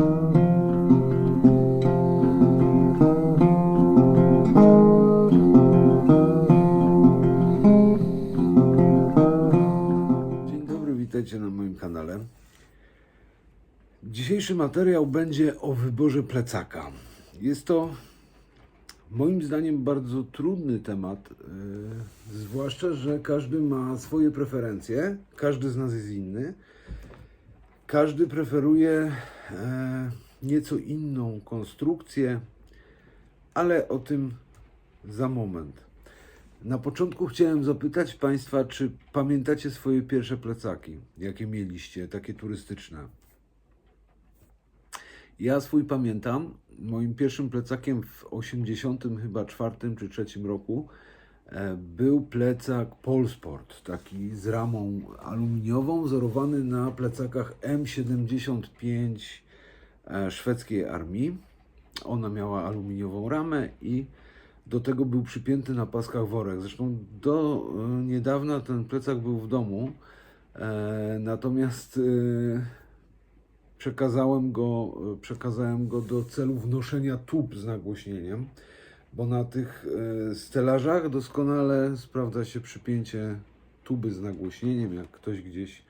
Dzień dobry, witajcie na moim kanale. Dzisiejszy materiał będzie o wyborze plecaka. Jest to moim zdaniem bardzo trudny temat, yy, zwłaszcza, że każdy ma swoje preferencje, każdy z nas jest inny. Każdy preferuje e, nieco inną konstrukcję, ale o tym za moment. Na początku chciałem zapytać Państwa, czy pamiętacie swoje pierwsze plecaki, jakie mieliście, takie turystyczne? Ja swój pamiętam. Moim pierwszym plecakiem w 80 chyba czwartym czy trzecim roku był plecak Polsport, taki z ramą aluminiową, wzorowany na plecakach M75 e, szwedzkiej armii. Ona miała aluminiową ramę i do tego był przypięty na paskach worek. Zresztą do e, niedawna ten plecak był w domu, e, natomiast e, przekazałem go, e, przekazałem go do celu wnoszenia tub z nagłośnieniem, bo na tych e, stelażach doskonale sprawdza się przypięcie tuby z nagłośnieniem, jak ktoś gdzieś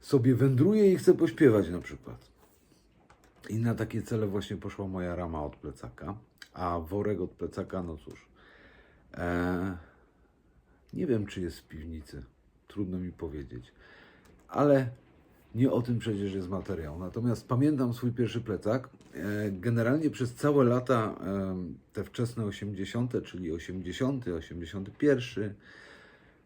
sobie wędruje i chce pośpiewać na przykład. I na takie cele właśnie poszła moja rama od plecaka, a worek od plecaka, no cóż. E, nie wiem, czy jest w piwnicy. Trudno mi powiedzieć. Ale nie o tym przecież jest materiał. Natomiast pamiętam swój pierwszy plecak. E, generalnie przez całe lata, e, te wczesne 80., czyli 80., 81,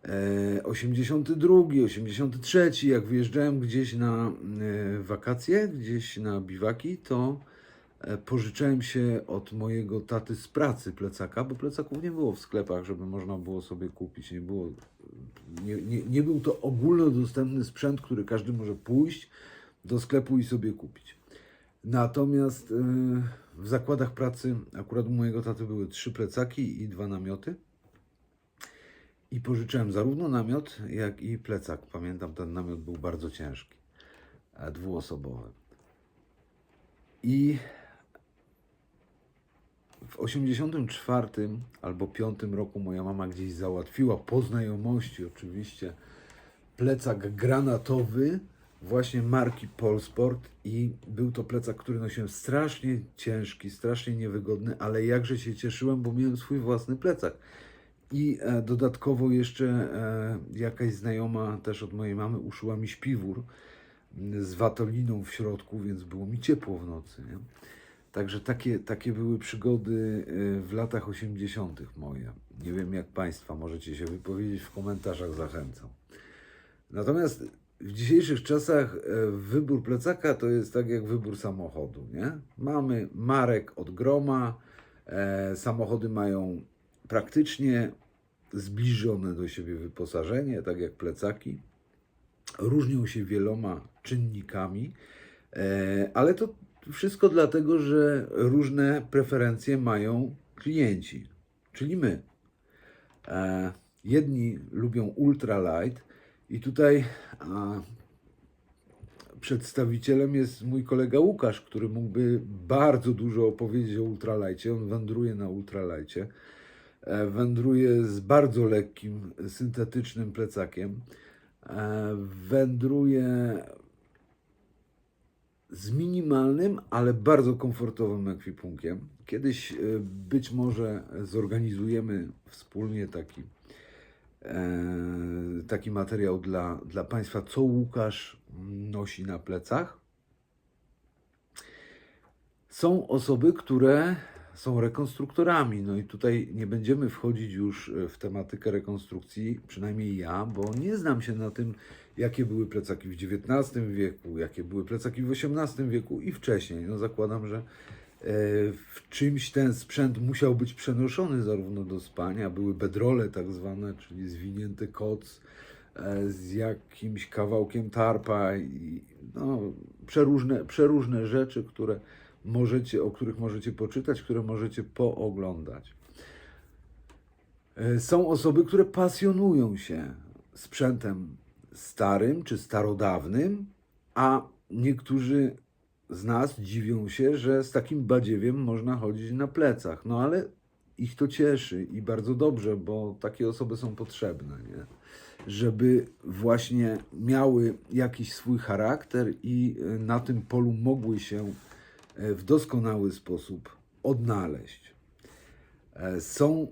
e, 82, 83, jak wyjeżdżałem gdzieś na e, wakacje, gdzieś na biwaki, to pożyczałem się od mojego taty z pracy plecaka, bo plecaków nie było w sklepach, żeby można było sobie kupić. Nie, było, nie, nie, nie był to ogólnodostępny sprzęt, który każdy może pójść do sklepu i sobie kupić. Natomiast e, w zakładach pracy akurat u mojego taty były trzy plecaki i dwa namioty. I pożyczyłem zarówno namiot, jak i plecak. Pamiętam, ten namiot był bardzo ciężki, e, dwuosobowy. I w 84 albo 5 roku moja mama gdzieś załatwiła po znajomości oczywiście plecak granatowy właśnie marki Polsport i był to plecak, który nosiłem strasznie ciężki, strasznie niewygodny, ale jakże się cieszyłem, bo miałem swój własny plecak. I e, dodatkowo jeszcze e, jakaś znajoma też od mojej mamy uszyła mi śpiwór m, z watoliną w środku, więc było mi ciepło w nocy. Nie? Także takie, takie były przygody e, w latach 80. moje. Nie wiem jak Państwa, możecie się wypowiedzieć w komentarzach, zachęcam. Natomiast w dzisiejszych czasach e, wybór plecaka to jest tak jak wybór samochodu. Nie? Mamy marek od groma, e, samochody mają praktycznie zbliżone do siebie wyposażenie, tak jak plecaki. Różnią się wieloma czynnikami, e, ale to wszystko dlatego, że różne preferencje mają klienci, czyli my. E, jedni lubią ultralight i tutaj przedstawicielem jest mój kolega Łukasz, który mógłby bardzo dużo opowiedzieć o ultralajcie. On wędruje na ultralajcie. E, Wędruje z bardzo lekkim, syntetycznym plecakiem. E, Wędruje z minimalnym, ale bardzo komfortowym ekwipunkiem. Kiedyś e, być może zorganizujemy wspólnie taki, e, taki materiał dla, dla Państwa, co Łukasz nosi na plecach. Są osoby, które są rekonstruktorami. No i tutaj nie będziemy wchodzić już w tematykę rekonstrukcji, przynajmniej ja, bo nie znam się na tym, jakie były plecaki w XIX wieku, jakie były plecaki w XVIII wieku i wcześniej. No zakładam, że e, w czymś ten sprzęt musiał być przenoszony zarówno do spania, były bedrole tak zwane, czyli zwinięty koc e, z jakimś kawałkiem tarpa i no, przeróżne, przeróżne rzeczy, które możecie, o których możecie poczytać, które możecie pooglądać. E, Są osoby, które pasjonują się sprzętem starym czy starodawnym, a niektórzy z nas dziwią się, że z takim badziewiem można chodzić na plecach. No ale ich to cieszy i bardzo dobrze, bo takie osoby są potrzebne, nie? żeby właśnie miały jakiś swój charakter i e, na tym polu mogły się e, w doskonały sposób odnaleźć. E, Są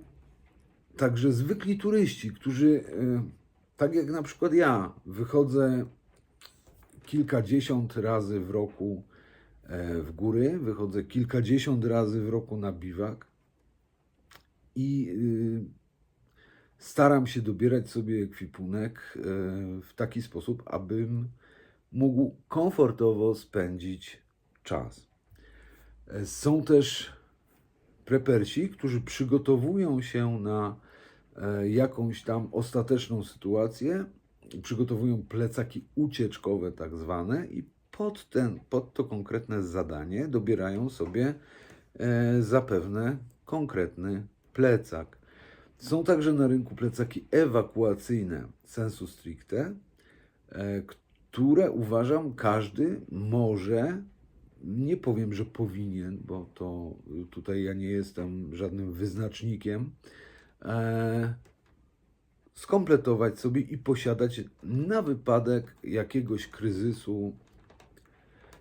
także zwykli turyści, którzy, tak jak na przykład ja, wychodzę kilkadziesiąt razy w roku e, w góry, wychodzę kilkadziesiąt razy w roku na biwak i y, staram się dobierać sobie ekwipunek e, w taki sposób, abym mógł komfortowo spędzić czas. E, Są też prepersi, którzy przygotowują się na jakąś tam ostateczną sytuację, przygotowują plecaki ucieczkowe tak zwane i pod, ten, pod to konkretne zadanie dobierają sobie e, zapewne konkretny plecak. Są także na rynku plecaki ewakuacyjne sensu stricte, e, które uważam każdy może, nie powiem, że powinien, bo to tutaj ja nie jestem żadnym wyznacznikiem, e, skompletować sobie i posiadać na wypadek jakiegoś kryzysu.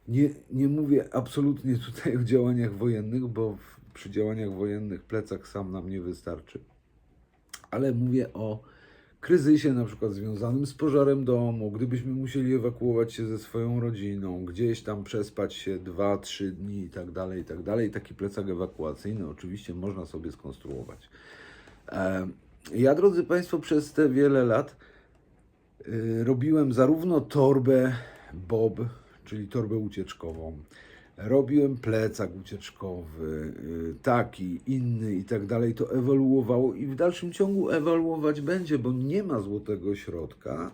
Nie, nie mówię absolutnie tutaj o działaniach wojennych, bo w, przy działaniach wojennych plecak sam nam nie wystarczy ale mówię o kryzysie na przykład związanym z pożarem domu, gdybyśmy musieli ewakuować się ze swoją rodziną, gdzieś tam przespać się 2-3 dni i tak dalej, i tak dalej. Taki plecak ewakuacyjny oczywiście można sobie skonstruować. E, Ja, drodzy Państwo, przez te wiele lat y, robiłem zarówno torbę Bob, czyli torbę ucieczkową, robiłem plecak ucieczkowy, y, taki, inny i tak dalej. To ewoluowało i w dalszym ciągu ewoluować będzie, bo nie ma złotego środka,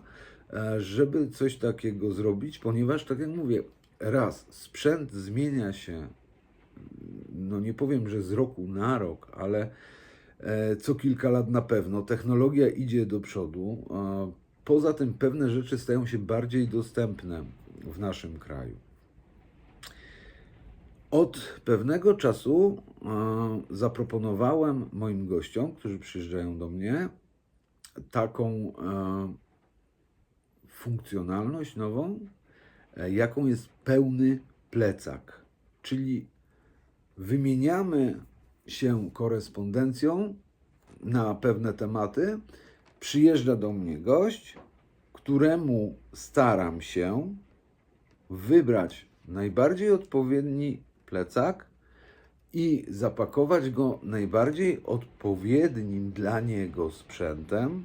e, żeby coś takiego zrobić, ponieważ, tak jak mówię, raz, sprzęt zmienia się, no nie powiem, że z roku na rok, ale e, co kilka lat na pewno. Technologia idzie do przodu. Poza tym pewne rzeczy stają się bardziej dostępne w naszym kraju. Od pewnego czasu e, zaproponowałem moim gościom, którzy przyjeżdżają do mnie, taką e, funkcjonalność nową, e, jaką jest pełny plecak. Czyli wymieniamy się korespondencją na pewne tematy. Przyjeżdża do mnie gość, któremu staram się wybrać najbardziej odpowiedni plecak i zapakować go najbardziej odpowiednim dla niego sprzętem,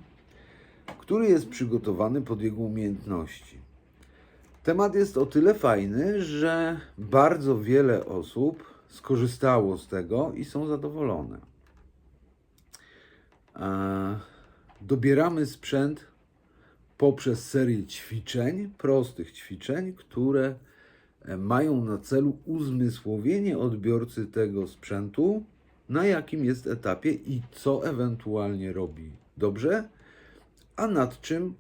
który jest przygotowany pod jego umiejętności. Temat jest o tyle fajny, że bardzo wiele osób skorzystało z tego i są zadowolone. E, Dobieramy sprzęt poprzez serię ćwiczeń, prostych ćwiczeń, które e, mają na celu uzmysłowienie odbiorcy tego sprzętu, na jakim jest etapie i co ewentualnie robi dobrze, a nad czym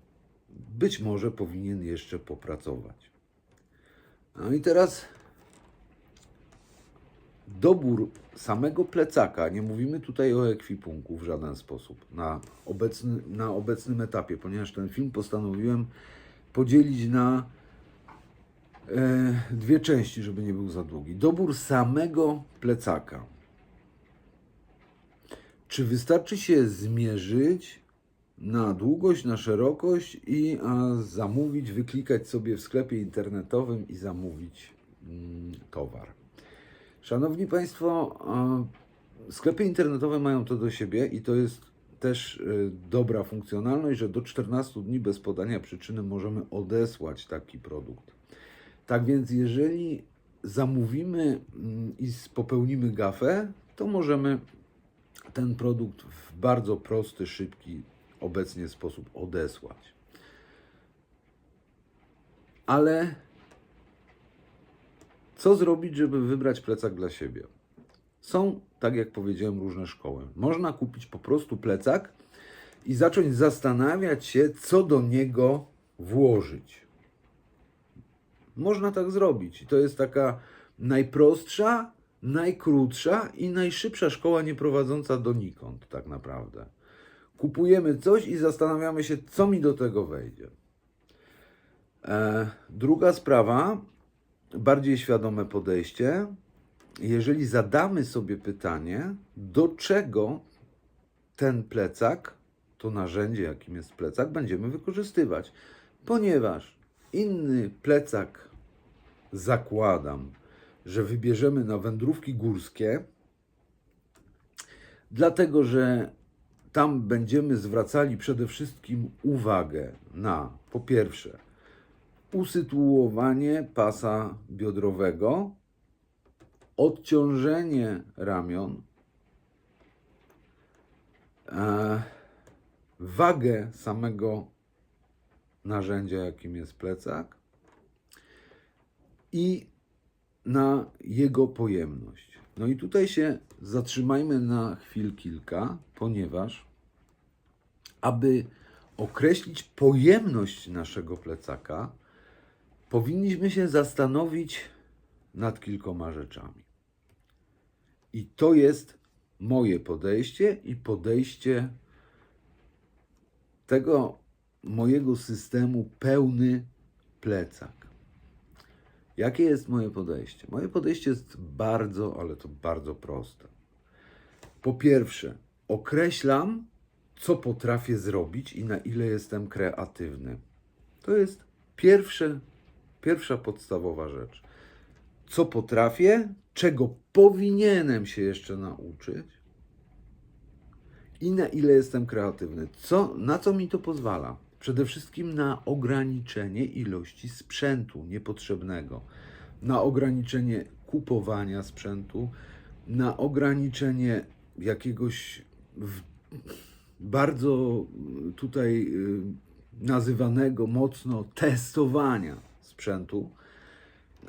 być może powinien jeszcze popracować. No i teraz dobór samego plecaka, nie mówimy tutaj o ekwipunku w żaden sposób na, obecny, na obecnym etapie, ponieważ ten film postanowiłem podzielić na e, dwie części, żeby nie był za długi. Dobór samego plecaka. Czy wystarczy się zmierzyć na długość, na szerokość i a, zamówić, wyklikać sobie w sklepie internetowym i zamówić mm, towar? Szanowni Państwo, sklepy internetowe mają to do siebie i to jest też e, dobra funkcjonalność, że do 14 dni bez podania przyczyny możemy odesłać taki produkt. Tak więc, jeżeli zamówimy mm, i popełnimy gafę, to możemy ten produkt w bardzo prosty, szybki obecnie sposób odesłać. Ale co zrobić, żeby wybrać plecak dla siebie? Są, tak jak powiedziałem, różne szkoły. Można kupić po prostu plecak i zacząć zastanawiać się, co do niego włożyć. Można tak zrobić. I to jest taka najprostsza, najkrótsza i najszybsza szkoła nie prowadząca donikąd, tak naprawdę. Kupujemy coś i zastanawiamy się, co mi do tego wejdzie. E, druga sprawa, bardziej świadome podejście. Jeżeli zadamy sobie pytanie, do czego ten plecak, to narzędzie, jakim jest plecak, będziemy wykorzystywać. Ponieważ inny plecak zakładam, że wybierzemy na wędrówki górskie, dlatego że tam będziemy zwracali przede wszystkim uwagę na po pierwsze usytuowanie pasa biodrowego, odciążenie ramion, e, wagę samego narzędzia, jakim jest plecak i na jego pojemność. No i tutaj się zatrzymajmy na chwil kilka, ponieważ aby określić pojemność naszego plecaka, powinniśmy się zastanowić nad kilkoma rzeczami. I to jest moje podejście i podejście tego mojego systemu pełny plecak. Jakie jest moje podejście? Moje podejście jest bardzo, ale to bardzo proste. Po pierwsze, określam, co potrafię zrobić i na ile jestem kreatywny. To jest pierwsze, pierwsza podstawowa rzecz. Co potrafię, czego powinienem się jeszcze nauczyć i na ile jestem kreatywny. Co, na co mi to pozwala? Przede wszystkim na ograniczenie ilości sprzętu niepotrzebnego, na ograniczenie kupowania sprzętu, na ograniczenie jakiegoś bardzo tutaj y, nazywanego mocno testowania sprzętu,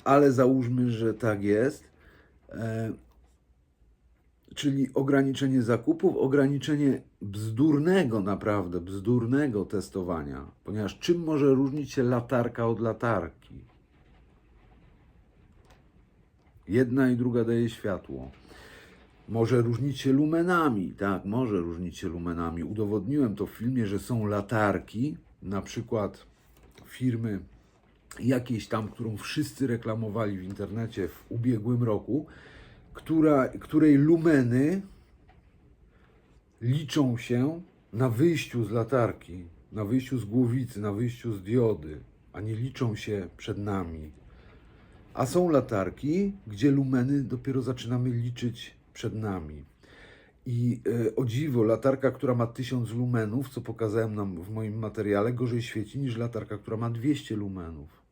ale załóżmy, że tak jest. E, czyli ograniczenie zakupów, ograniczenie bzdurnego, naprawdę bzdurnego testowania, ponieważ czym może różnić się latarka od latarki? Jedna i druga daje światło. Może różnić się lumenami, tak, może różnić się lumenami. Udowodniłem to w filmie, że są latarki, na przykład firmy jakiejś tam, którą wszyscy reklamowali w internecie w ubiegłym roku, która, której lumeny liczą się na wyjściu z latarki, na wyjściu z głowicy, na wyjściu z diody, a nie liczą się przed nami. A są latarki, gdzie lumeny dopiero zaczynamy liczyć przed nami. I e, o dziwo, latarka, która ma 1000 lumenów, co pokazałem nam w moim materiale, gorzej świeci niż latarka, która ma 200 lumenów.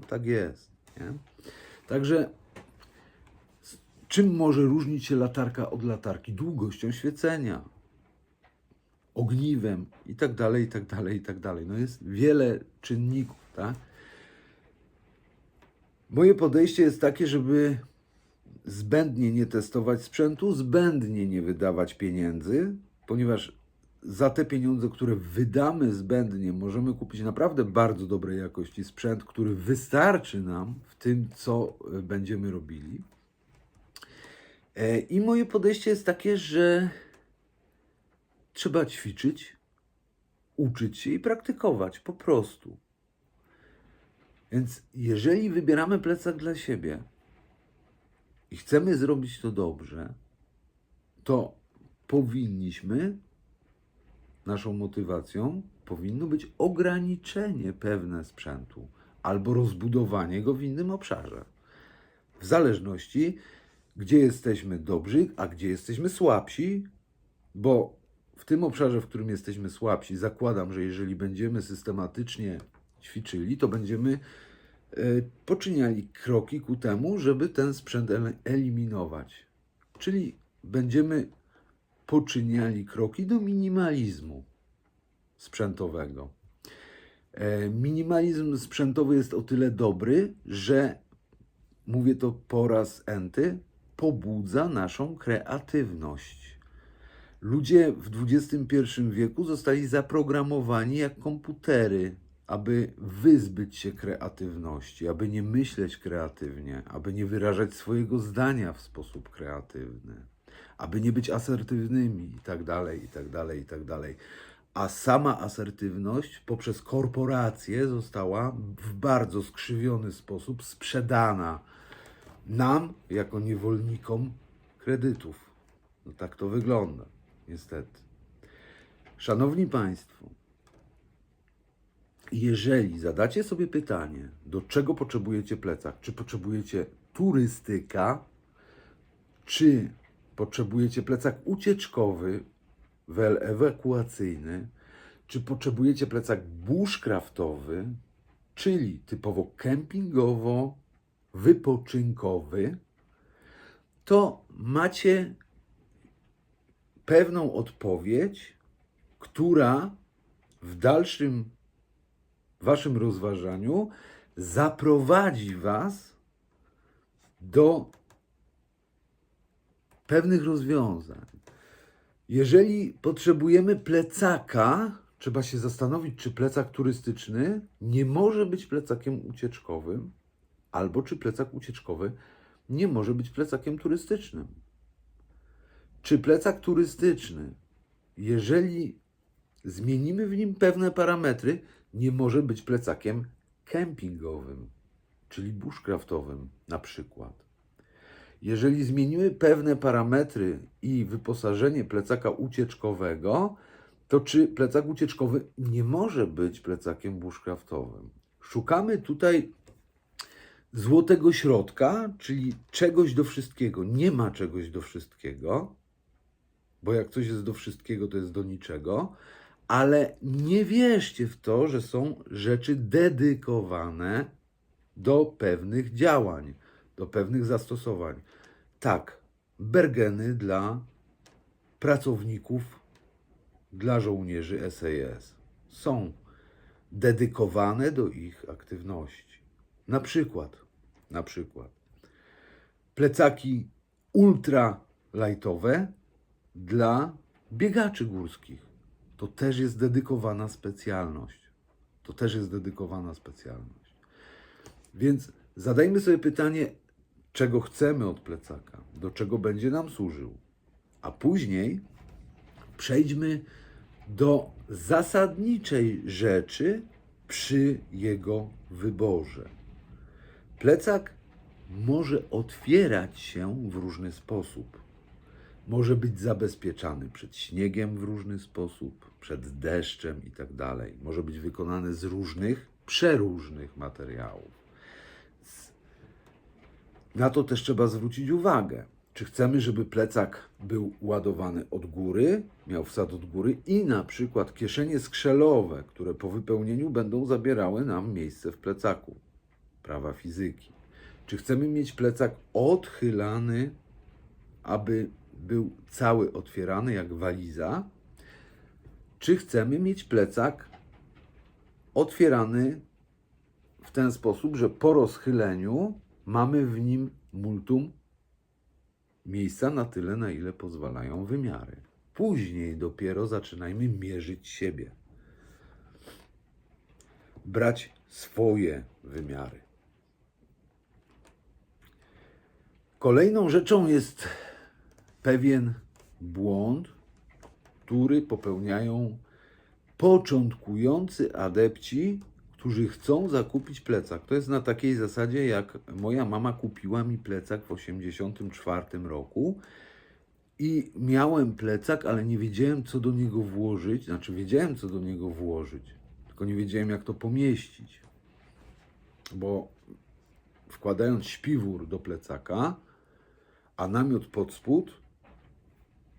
No tak jest. Nie? Także czym może różnić się latarka od latarki? Długością świecenia, ogniwem i tak dalej, i tak dalej, i tak dalej. No jest wiele czynników, tak? Moje podejście jest takie, żeby zbędnie nie testować sprzętu, zbędnie nie wydawać pieniędzy, ponieważ za te pieniądze, które wydamy zbędnie, możemy kupić naprawdę bardzo dobrej jakości sprzęt, który wystarczy nam w tym, co e, będziemy robili. E, I moje podejście jest takie, że trzeba ćwiczyć, uczyć się i praktykować po prostu. Więc jeżeli wybieramy plecak dla siebie i chcemy zrobić to dobrze, to powinniśmy, naszą motywacją powinno być ograniczenie pewne sprzętu albo rozbudowanie go w innym obszarze. W zależności, gdzie jesteśmy dobrzy, a gdzie jesteśmy słabsi, bo w tym obszarze, w którym jesteśmy słabsi, zakładam, że jeżeli będziemy systematycznie ćwiczyli, to będziemy e, poczyniali kroki ku temu, żeby ten sprzęt eliminować. Czyli będziemy poczyniali kroki do minimalizmu sprzętowego. E, Minimalizm sprzętowy jest o tyle dobry, że mówię to po raz enty, pobudza naszą kreatywność. Ludzie w XXI wieku zostali zaprogramowani jak komputery, aby wyzbyć się kreatywności, aby nie myśleć kreatywnie, aby nie wyrażać swojego zdania w sposób kreatywny, aby nie być asertywnymi i tak dalej, i tak dalej, i tak dalej. A sama asertywność poprzez korporacje została w bardzo skrzywiony sposób sprzedana nam, jako niewolnikom kredytów. No tak to wygląda, niestety. Szanowni Państwo, jeżeli zadacie sobie pytanie, do czego potrzebujecie plecak, czy potrzebujecie turystyka, czy potrzebujecie plecak ucieczkowy, wel ewakuacyjny, czy potrzebujecie plecak bushcraftowy, czyli typowo kempingowo wypoczynkowy, to macie pewną odpowiedź, która w dalszym waszym rozważaniu zaprowadzi was do pewnych rozwiązań. Jeżeli potrzebujemy plecaka, trzeba się zastanowić, czy plecak turystyczny nie może być plecakiem ucieczkowym, albo czy plecak ucieczkowy nie może być plecakiem turystycznym. Czy plecak turystyczny, jeżeli zmienimy w nim pewne parametry, nie może być plecakiem kempingowym, czyli bushcraftowym na przykład. Jeżeli zmienimy pewne parametry i wyposażenie plecaka ucieczkowego, to czy plecak ucieczkowy nie może być plecakiem bushcraftowym? Szukamy tutaj złotego środka, czyli czegoś do wszystkiego. Nie ma czegoś do wszystkiego, bo jak coś jest do wszystkiego, to jest do niczego, ale nie wierzcie w to, że są rzeczy dedykowane do pewnych działań, do pewnych zastosowań. Tak, bergeny dla pracowników, dla żołnierzy SAS są dedykowane do ich aktywności. Na przykład, na przykład plecaki ultra lightowe dla biegaczy górskich. To też jest dedykowana specjalność. To też jest dedykowana specjalność. Więc zadajmy sobie pytanie, czego chcemy od plecaka, do czego będzie nam służył, a później przejdźmy do zasadniczej rzeczy przy jego wyborze. Plecak może otwierać się w różny sposób. Może być zabezpieczany przed śniegiem w różny sposób, przed deszczem i tak. Może być wykonany z różnych, przeróżnych materiałów. Na to też trzeba zwrócić uwagę. Czy chcemy, żeby plecak był ładowany od góry, miał wsad od góry i na przykład kieszenie skrzelowe, które po wypełnieniu będą zabierały nam miejsce w plecaku. Prawa fizyki. Czy chcemy mieć plecak odchylany, aby był cały otwierany jak waliza? Czy chcemy mieć plecak otwierany w ten sposób, że po rozchyleniu mamy w nim multum miejsca na tyle, na ile pozwalają wymiary. Później dopiero zaczynajmy mierzyć siebie. Brać swoje wymiary. Kolejną rzeczą jest pewien błąd, który popełniają początkujący adepci, którzy chcą zakupić plecak. To jest na takiej zasadzie, jak moja mama kupiła mi plecak w 1984 roku i miałem plecak, ale nie wiedziałem, co do niego włożyć. Znaczy, wiedziałem, co do niego włożyć, tylko nie wiedziałem, jak to pomieścić. Bo wkładając śpiwór do plecaka, a namiot pod spód,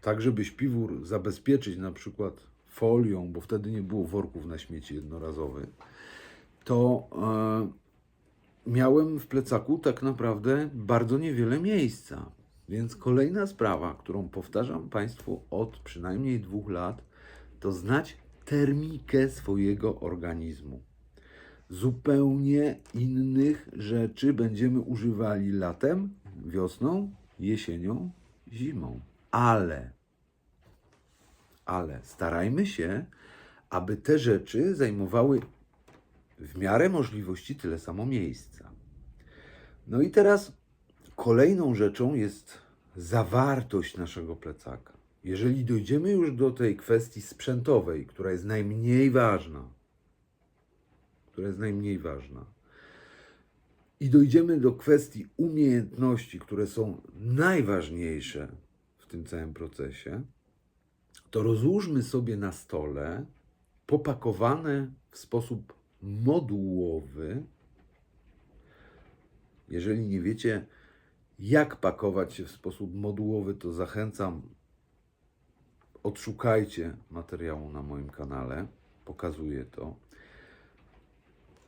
tak żeby śpiwór zabezpieczyć na przykład folią, bo wtedy nie było worków na śmieci jednorazowych, to e, miałem w plecaku tak naprawdę bardzo niewiele miejsca. Więc kolejna sprawa, którą powtarzam Państwu od przynajmniej dwóch lat, to znać termikę swojego organizmu. Zupełnie innych rzeczy będziemy używali latem, wiosną, jesienią, zimą. Ale, ale starajmy się, aby te rzeczy zajmowały w miarę możliwości tyle samo miejsca. No i teraz kolejną rzeczą jest zawartość naszego plecaka. Jeżeli dojdziemy już do tej kwestii sprzętowej, która jest najmniej ważna, która jest najmniej ważna, i dojdziemy do kwestii umiejętności, które są najważniejsze w tym całym procesie, to rozłóżmy sobie na stole popakowane w sposób modułowy. Jeżeli nie wiecie, jak pakować się w sposób modułowy, to zachęcam, odszukajcie materiału na moim kanale. Pokazuję to.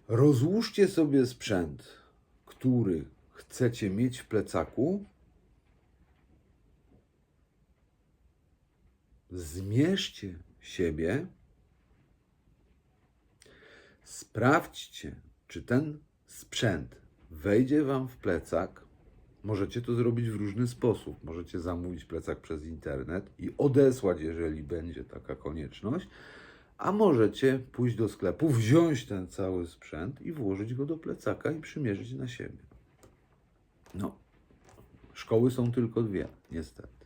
Rozłóżcie sobie sprzęt, który chcecie mieć w plecaku. Zmierzcie siebie. Sprawdźcie, czy ten sprzęt wejdzie Wam w plecak. Możecie to zrobić w różny sposób. Możecie zamówić plecak przez internet i odesłać, jeżeli będzie taka konieczność. A możecie pójść do sklepu, wziąć ten cały sprzęt i włożyć go do plecaka i przymierzyć na siebie. No, szkoły są tylko dwie, niestety.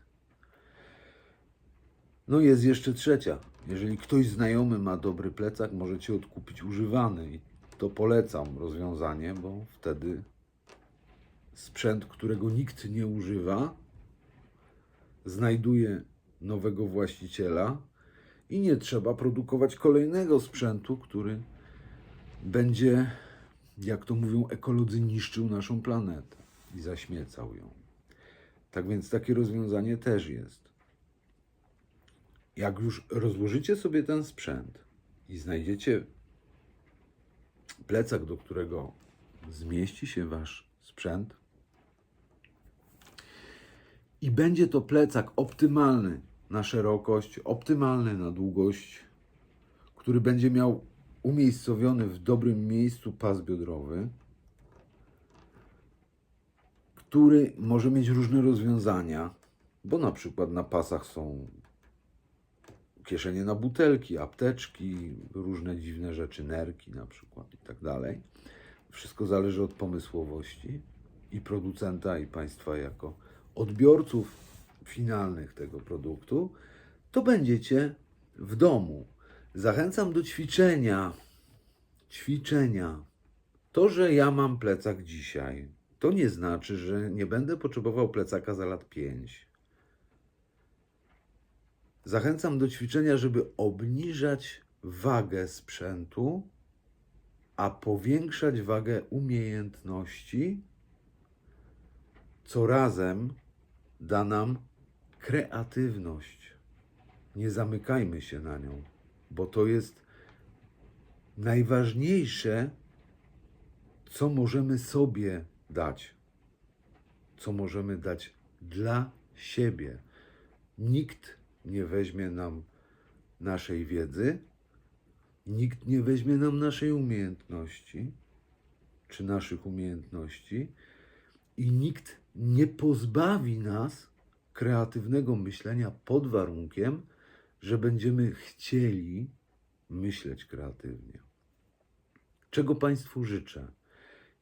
No jest jeszcze trzecia. Jeżeli ktoś znajomy ma dobry plecak, możecie odkupić używany i to polecam rozwiązanie, bo wtedy sprzęt, którego nikt nie używa, znajduje nowego właściciela i nie trzeba produkować kolejnego sprzętu, który będzie, jak to mówią ekolodzy, niszczył naszą planetę i zaśmiecał ją. Tak więc takie rozwiązanie też jest. Jak już rozłożycie sobie ten sprzęt i znajdziecie plecak, do którego zmieści się wasz sprzęt, i będzie to plecak optymalny na szerokość, optymalny na długość, który będzie miał umiejscowiony w dobrym miejscu pas biodrowy, który może mieć różne rozwiązania, bo na przykład na pasach są kieszenie na butelki, apteczki, różne dziwne rzeczy, nerki na przykład i tak dalej. Wszystko zależy od pomysłowości i producenta, i państwa jako odbiorców finalnych tego produktu, to będziecie w domu. Zachęcam do ćwiczenia. Ćwiczenia. To, że ja mam plecak dzisiaj, to nie znaczy, że nie będę potrzebował plecaka za lat 5. Zachęcam do ćwiczenia, żeby obniżać wagę sprzętu, a powiększać wagę umiejętności, co razem da nam kreatywność. Nie zamykajmy się na nią, bo to jest najważniejsze, co możemy sobie dać, co możemy dać dla siebie. Nikt nie weźmie nam naszej wiedzy, nikt nie weźmie nam naszej umiejętności, czy naszych umiejętności, i nikt nie pozbawi nas kreatywnego myślenia pod warunkiem, że będziemy chcieli myśleć kreatywnie. Czego Państwu życzę?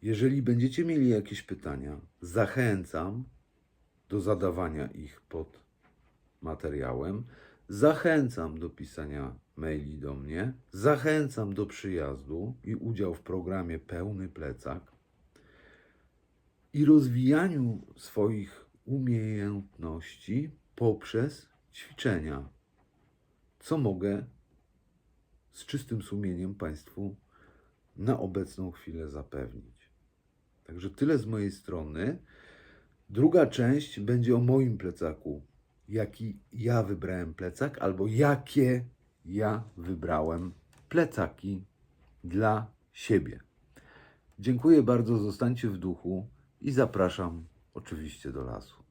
Jeżeli będziecie mieli jakieś pytania, zachęcam do zadawania ich pod materiałem. Zachęcam do pisania maili do mnie. Zachęcam do przyjazdu i udziału w programie Pełny Plecak i rozwijaniu swoich umiejętności poprzez ćwiczenia, co mogę z czystym sumieniem Państwu na obecną chwilę zapewnić. Także tyle z mojej strony. Druga część będzie o moim plecaku. Jaki ja wybrałem plecak, albo jakie ja wybrałem plecaki dla siebie. Dziękuję bardzo, zostańcie w duchu i zapraszam oczywiście do lasu.